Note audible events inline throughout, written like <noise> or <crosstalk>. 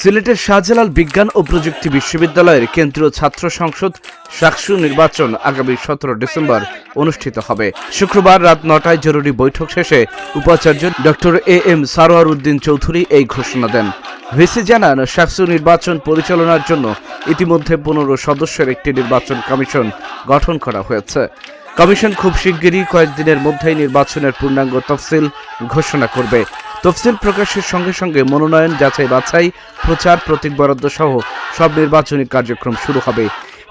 সিলেটের শাহজালাল বিজ্ঞান ও প্রযুক্তি বিশ্ববিদ্যালয়ের কেন্দ্রীয় ছাত্র সংসদ সাকসু নির্বাচন আগামী সতেরো ডিসেম্বর অনুষ্ঠিত হবে। শুক্রবার রাত নটায় জরুরি বৈঠক শেষে উপাচার্য doctor A M Sarwar Uddin Chowdhury এই ঘোষণা দেন। ভিসি জানান, সাকসু নির্বাচন পরিচালনার জন্য ইতিমধ্যে পনেরো সদস্যের একটি নির্বাচন কমিশন গঠন করা হয়েছে। কমিশন খুব শিগগিরই কয়েকদিনের মধ্যেই নির্বাচনের পূর্ণাঙ্গ তফসিল ঘোষণা করবে। তফসিল প্রকাশের সঙ্গে সঙ্গে মনোনয়ন, যাচাই বাছাই, প্রচার, প্রতীক বরাদ্দ সহ সব নির্বাচনী কার্যক্রম শুরু হবে।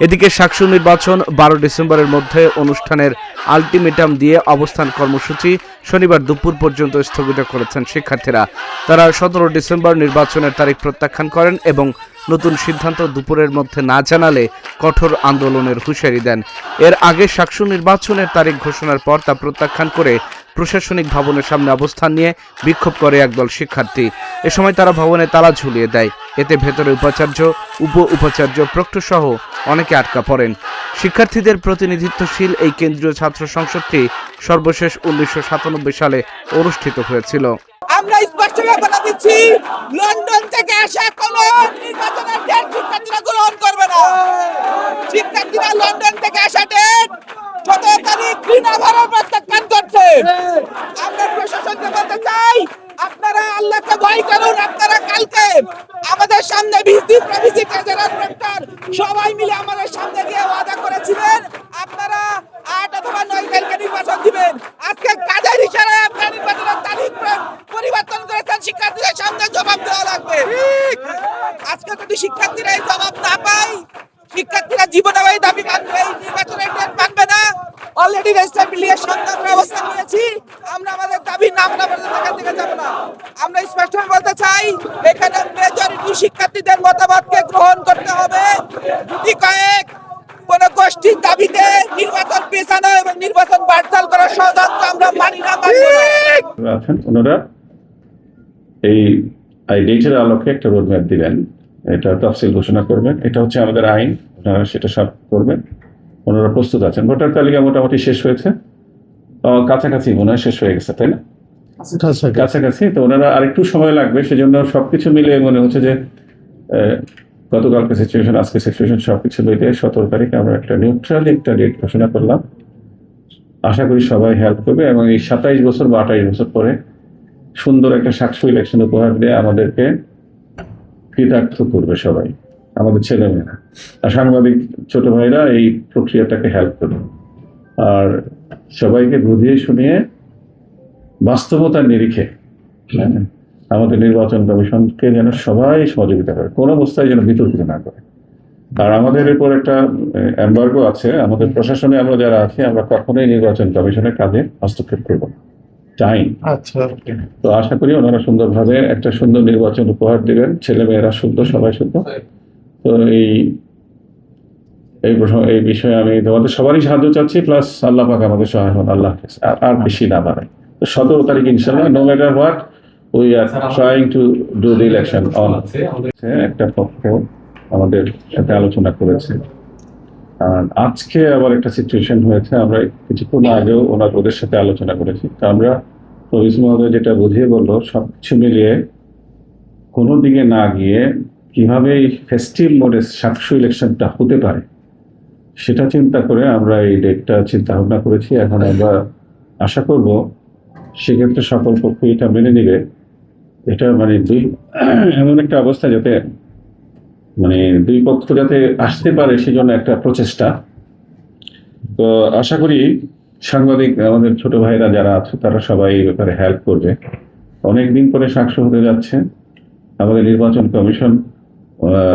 এদিকে সাকসু নির্বাচন বারো ডিসেম্বরের মধ্যে অনুষ্ঠানের আলটিমেটাম দিয়ে অবস্থান কর্মসূচি শনিবার দুপুর পর্যন্ত স্থগিত করেছেন শিক্ষার্থীরা। তারা সতেরো ডিসেম্বর নির্বাচনের তারিখ প্রত্যাখ্যান করেন এবং নতুন সিদ্ধান্ত দুপুরের মধ্যে না জানালে কঠোর আন্দোলনের হুঁশিয়ারি দেন। এর আগে সাকসু নির্বাচনের তারিখ ঘোষণার পর তা প্রত্যাখ্যান করে প্রশাসনিক ভবনের সামনে অবস্থান নিয়ে বিক্ষোভ করে একদল শিক্ষার্থী। এ সময় তারা ভবনে তালা ঝুলিয়ে দেয়। এতে ভেতরে উপাচার্য, উপ উপাচার্য প্রক্টর সহ অনেকে আটকা পড়েন। শিক্ষার্থীদের প্রতিনিধিত্বশীল এই কেন্দ্রীয় ছাত্র সংসদটি সর্বশেষ উনিশশো সাতানব্বই সালে অনুষ্ঠিত হয়েছিল। লন্ডন থেকে আসা কোন নির্বাচনের শিক্ষার্থীরা গ্রহণ করবে না। শিক্ষার্থীরা লন্ডন থেকে আসা ডেট সতেরো ঘৃণা ভরা প্রত্যাখ্যান করছে। আমরা প্রশাসনকে বলতে চাই, আপনারা আল্লাহকে ভয় করুন, আপনারা কালকে আমাদের সামনে প্রভিসি ট্রেজারার সবাই মিলে আমাদের সামনে গিয়ে ওয়াদা করেছিলেন আপনারা আট অথবা নয় তারিখে নির্বাচন দিবেন আজকে কাজের ইশারায় আপনারা নির্বাচনের তারিখ প্র- করেছেন শিক্ষার্থীদের সামনে জবাব দেওয়া লাগবে। আজকে যদি শিক্ষার্থীরা এই জবাব না পায় শিক্ষার্থীরা জীবনে এই দাবি মানবে এই নির্বাচনের ডেট মানবে না। অলরেডি রেজিস্টার বিলিয়ে সংগ্রাম অবস্থান নিয়েছি। আমরা আমাদের দাবি নাম না পর্যন্ত এখান থেকে যাব না। আমরা স্পষ্ট বলতে চাই এখানে মেজরিটি শিক্ষার্থীদের মতামতকে গ্রহণ করতে হবে। দুটি কয়েক কোন গোষ্ঠীর দাবিতে নির্বাচন পেছানো এবং নির্বাচন বাড়তাল করার ষড়যন্ত্র আমরা মানি না মানব না। আছেন ওনারা। এই ডেটের আলোকে একটা রোডম্যাপ দিবেন। এটা তফসিল ঘোষণা করবেন। এটা হচ্ছে আমাদের আইন। সেটা সব করবেন। ওনারা প্রস্তুত আছেন। ভোটার তালিকা মোটামুটি শেষ হয়েছে। কাছাকাছি মনে হয় শেষ হয়ে গেছে তাই না? কাছাকাছি। তো ওনারা আরেকটু সময় লাগবে সেজন্য সবকিছু মিলে মনে হচ্ছে যে গতকালকে সিচুয়েশন আজকে সিচুয়েশন সবকিছু মিলে সতেরো তারিখে আমরা একটা নিউট্রাল একটা ডেট ঘোষণা করলাম। আশা করি সবাই হেল্প করবে এবং এই সাতাইশ বছর বা আঠাইশ বছর পরে সুন্দর একটা সাকসু ইলেকশন উপহার দিয়ে আমাদেরকে কৃতার্থ করবে সবাই আমাদের ছেলেমেয়েরা। আর সাংবাদিক ছোট ভাইরা এই প্রক্রিয়াটাকে হেল্প করবে আর সবাইকে বুঝিয়ে শুনিয়ে বাস্তবতার নিরিখে হ্যাঁ, আমাদের নির্বাচন কমিশনকে যেন সবাই সহযোগিতা করে কোনো অবস্থায় যেন বিতর্কিত না করে। আর আমাদের এরপর একটা এম্বার্গো আছে আমাদের প্রশাসনে আমরা যারা আছি আমরা কখনোই নির্বাচন কমিশনের কাজে হস্তক্ষেপ করব না। চাই আচ্ছা তো আশা করি ওনারা সুন্দরভাবে একটা সুন্দর নির্বাচন উপহার দিবেন। ছেলে মেয়েরা শুদ্ধ সবাই শুদ্ধ। তো এই এই এই বিষয়ে আমি তোমাদের সবারই সাহায্য চাচ্ছি প্লাস আল্লাহ পাক আমাদের সহায় হন আল্লাহ আর- আর বেশি না বাড়াই তো সতেরো তারিখ ইনশাল্লাহ no matter what we are trying to do the election on একটা পক্ষ আমাদের সাথে আলোচনা করেছে। আর আজকে আবার একটা সিচুয়েশন হয়েছে আমরা কিছুক্ষণ আগেও ওনার ওদের সাথে আলোচনা করেছি। তো আমরা রবিস মহোদয় যেটা বুঝিয়ে বলল সব কিছু মিলিয়ে কোনো দিকে না গিয়ে কীভাবে এই ফেস্টিভ মোডে সাকসু ইলেকশনটা হতে পারে সেটা চিন্তা করে আমরা এই ডেটটা চিন্তা ভাবনা করেছি। এখন আমরা আশা করব সেক্ষেত্রে সকল পক্ষ এটা মেনে নিবে। এটা মানে দুই এমন একটা অবস্থা যাতে মানে দুই পক্ষ যাতে আসতে পারে সেজন্য একটা প্রচেষ্টা। তো আশা করি সাংবাদিক আমাদের ছোট ভাইরা যারা আছে তারা সবাই এই ব্যাপারে হেল্প করবে। অনেকদিন পরে সাক্ষ্য হতে যাচ্ছে। আমাদের নির্বাচন কমিশন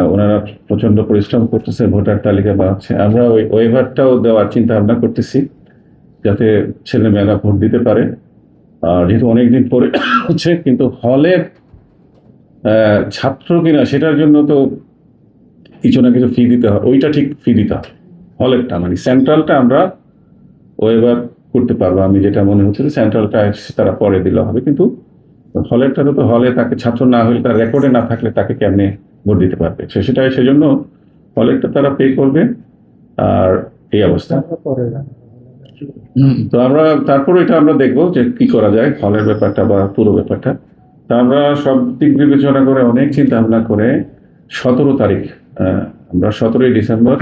ওনারা প্রচণ্ড পরিশ্রম করতেছে ভোটার তালিকা বানাচ্ছে আমরা ওই ওয়েভারটাও দেওয়ার চিন্তা ভাবনা করতেছি যাতে ছেলে মেয়েরা ভোট দিতে পারে। আর যেহেতু অনেকদিন পরে <coughs> হচ্ছে কিন্তু আহ, ছাত্র কিনা সেটার জন্য তো কিছু না কিছু ফি দিতে হয়। ওইটা ঠিক ফি দিতে হবে হলেরটা মানে সেন্ট্রালটা আমরা ওয়েভার করতে পারব। আমি যেটা মনে হচ্ছে যে সেন্ট্রালটা তারা পরে দিলে হবে কিন্তু হলেরটা তো হলে তাকে ছাত্র না হলে তার রেকর্ডে না থাকলে তাকে কেমনে ভোট দিতে পারবে? সে সেটাই সেজন্য হলেরটা তারা পে করবে। আর এই অবস্থা। তো আমরা তারপর এটা আমরা দেখব যে কি করা যায় হলের ব্যাপারটা বা পুরো ব্যাপারটা। তা আমরা সব দিক বিবেচনা করে অনেক চিন্তা ভাবনা করে সতেরো তারিখ আমরা সতেরোই ডিসেম্বর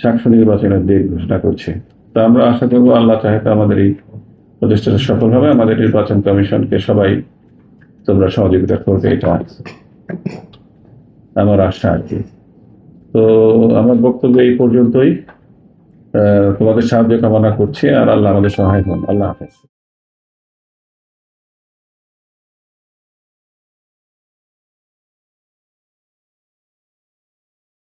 সাকসু নির্বাচনের দিন ঘোষণা করছি। তা আমরা আশা করব আল্লাহ চাহে আমাদের এই প্রচেষ্টাটা সফল হবে আমাদের নির্বাচন কমিশনকে সবাই তোমরা সহযোগিতা করবে, এটা আমার আশা আর কি। তো আমার বক্তব্য এই পর্যন্তই। তোমাদের সাহায্য কামনা করছি আর আল্লাহ আমাদের সহায় হন আল্লাহ হাফেজ।